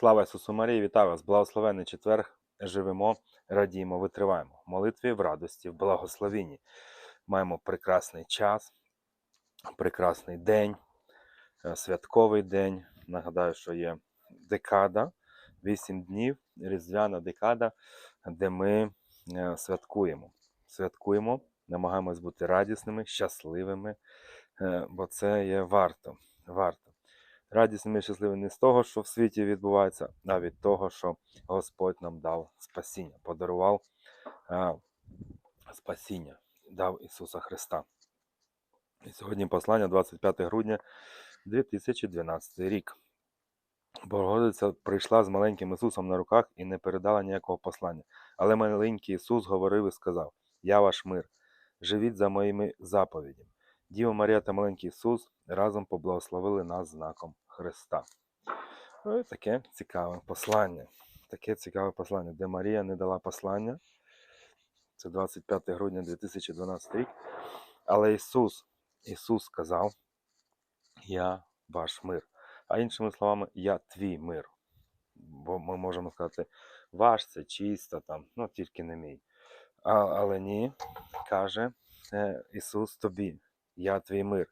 Слава Ісусу Марії, вітаю вас! Благословенний четверг. Живемо, радіємо, витриваємо. В молитві в радості, в благословенні. Маємо прекрасний час, прекрасний день, е, святковий день. Нагадаю, що є декада, 8 днів, різдвяна декада, де ми е, святкуємо. Святкуємо, намагаємось бути радісними, щасливими, е, бо це є варто. варто. Радісними і щасливими не з того, що в світі відбувається, а від того, що Господь нам дав спасіння, подарував е, спасіння, дав Ісуса Христа. І сьогодні послання 25 грудня 2012 рік. Богородиця прийшла з маленьким Ісусом на руках і не передала ніякого послання. Але маленький Ісус говорив і сказав: Я ваш мир, живіть за моїми заповідями. Діва Марія та маленький Ісус разом поблагословили нас знаком Христа. І таке цікаве послання. Таке цікаве послання, де Марія не дала послання. Це 25 грудня 2012 рік. Але Ісус, Ісус сказав: Я ваш мир. А іншими словами, я твій мир. Бо ми можемо сказати, ваш це чисто, там, ну тільки не мій. А, але ні, каже е, Ісус тобі, я твій мир.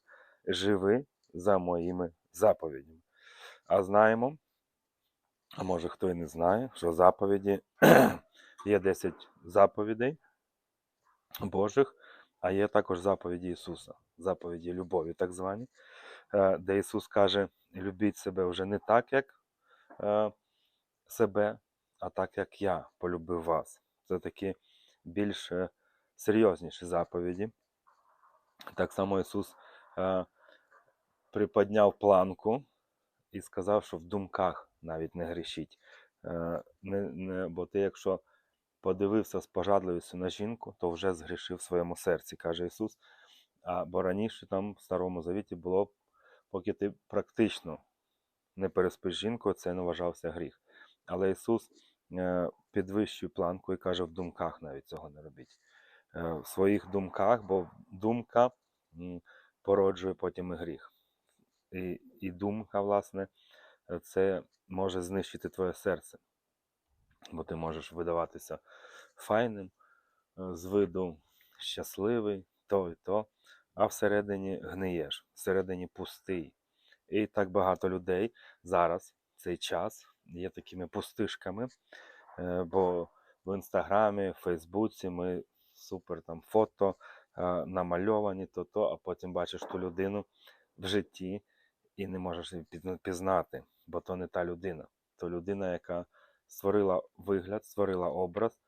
Живи за моїми заповідями. А знаємо, а може хто і не знає, що заповіді є 10 заповідей Божих, а є також заповіді Ісуса, заповіді любові, так звані, е, де Ісус каже: любіть себе вже не так, як е, себе, а так, як я полюбив вас. Це такі більш е, серйозніші заповіді. Так само Ісус е, приподняв планку і сказав, що в думках навіть не грішіть. Е, не, не, бо ти, якщо подивився з пожадливістю на жінку, то вже згрішив в своєму серці, каже Ісус. А, бо раніше там в Старому Завіті було, поки ти практично не переспиш з жінкою, це не вважався гріх. Але Ісус е, підвищує планку і каже, в думках навіть цього не робіть. Е, в своїх думках, бо думка породжує потім і гріх. І, і думка, власне, е, це може знищити твоє серце. Бо ти можеш видаватися файним, е, з виду щасливий, то і то, а всередині гниєш, всередині пустий. І так багато людей зараз, цей час, є такими пустишками, бо в інстаграмі, в Фейсбуці ми супер там фото е, намальовані, то то, а потім бачиш ту людину в житті і не можеш її пізна- пізнати, бо то не та людина. То людина, яка створила вигляд, створила образ,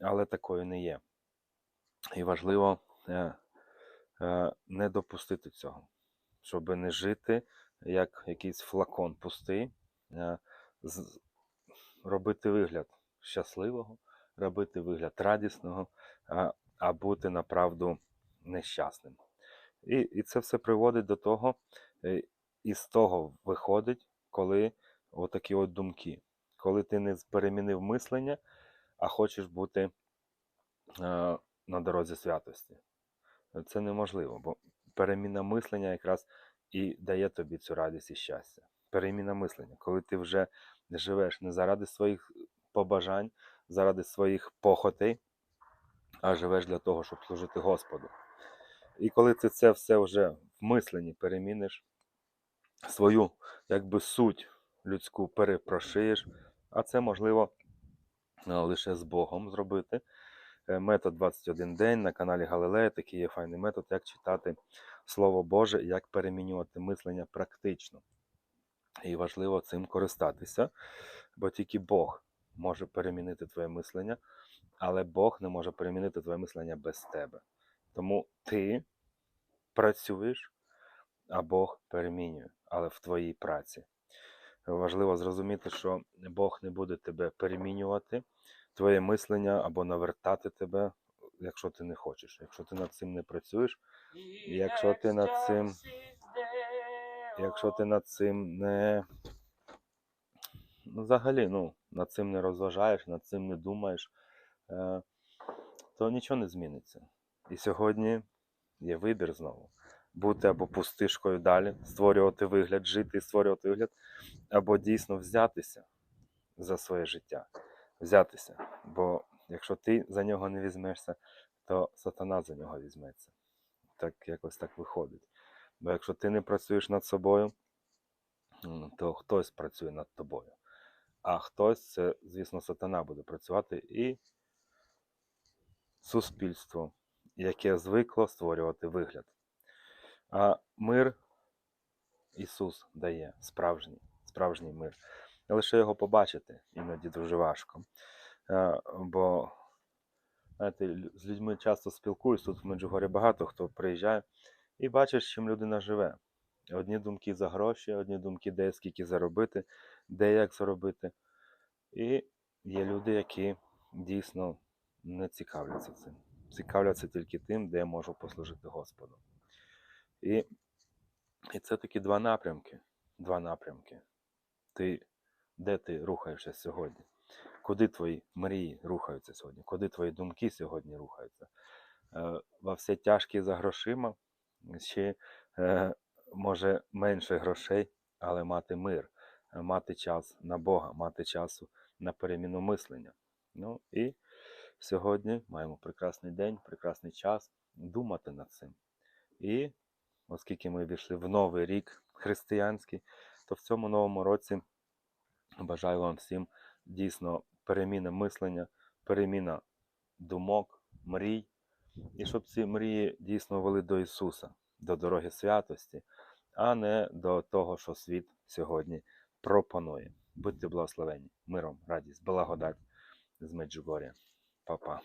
але такою не є. І важливо е, е, не допустити цього, щоб не жити як якийсь флакон пустий, робити вигляд щасливого, робити вигляд радісного, а, а бути направду нещасним. І, і це все приводить до того, е, і з того виходить, коли отакі от думки, коли ти не перемінив мислення, а хочеш бути е, на дорозі святості. Це неможливо, бо переміна мислення якраз і дає тобі цю радість і щастя. Переміна мислення, коли ти вже живеш не заради своїх побажань, заради своїх похотей, а живеш для того, щоб служити Господу. І коли ти це все вже в мисленні переміниш, свою якби суть людську перепрошиєш, а це можливо лише з Богом зробити. Е, Метод 21 день на каналі Галилея. Такий є файний метод, як читати Слово Боже як перемінювати мислення практично. І важливо цим користатися, бо тільки Бог може перемінити твоє мислення, але Бог не може перемінити твоє мислення без тебе. Тому ти працюєш, а Бог перемінює, але в твоїй праці. Важливо зрозуміти, що Бог не буде тебе перемінювати, твоє мислення або навертати тебе, якщо ти не хочеш. Якщо ти над цим не працюєш, І якщо ти над цим- якщо ти над цим не ну, взагалі ну, над цим не розважаєш, над цим не думаєш, то нічого не зміниться. І сьогодні є вибір знову. Бути або пустишкою далі, створювати вигляд, жити і створювати вигляд, або дійсно взятися, за своє життя, взятися. Бо якщо ти за нього не візьмешся, то сатана за нього візьметься. Так якось так виходить. Бо якщо ти не працюєш над собою, то хтось працює над тобою. А хтось, це, звісно, сатана буде працювати і суспільство, яке звикло створювати вигляд. А мир Ісус дає справжній, справжній мир. Лише його побачити іноді дуже важко. Е, Бо знаєте, з людьми часто спілкуюсь, тут в Меджугорі багато хто приїжджає і бачиш, чим людина живе. Одні думки за гроші, одні думки, де скільки заробити, де як заробити. І є люди, які дійсно не цікавляться цим. Цікавляться тільки тим, де я можу послужити Господу. І, і це такі два напрямки. Два напрямки. Ти, де ти рухаєшся сьогодні? Куди твої мрії рухаються сьогодні? Куди твої думки сьогодні рухаються? Е, во все тяжкі за грошима, чи е, може менше грошей, але мати мир, мати час на Бога, мати часу на переміну мислення. Ну і сьогодні маємо прекрасний день, прекрасний час думати над цим. І оскільки ми війшли в новий рік християнський, то в цьому новому році бажаю вам всім дійсно переміна мислення, переміна думок, мрій, і щоб ці мрії дійсно вели до Ісуса, до дороги святості, а не до того, що світ сьогодні пропонує. Будьте благословені, миром, радість, благодать з Меджугоря. Па-па.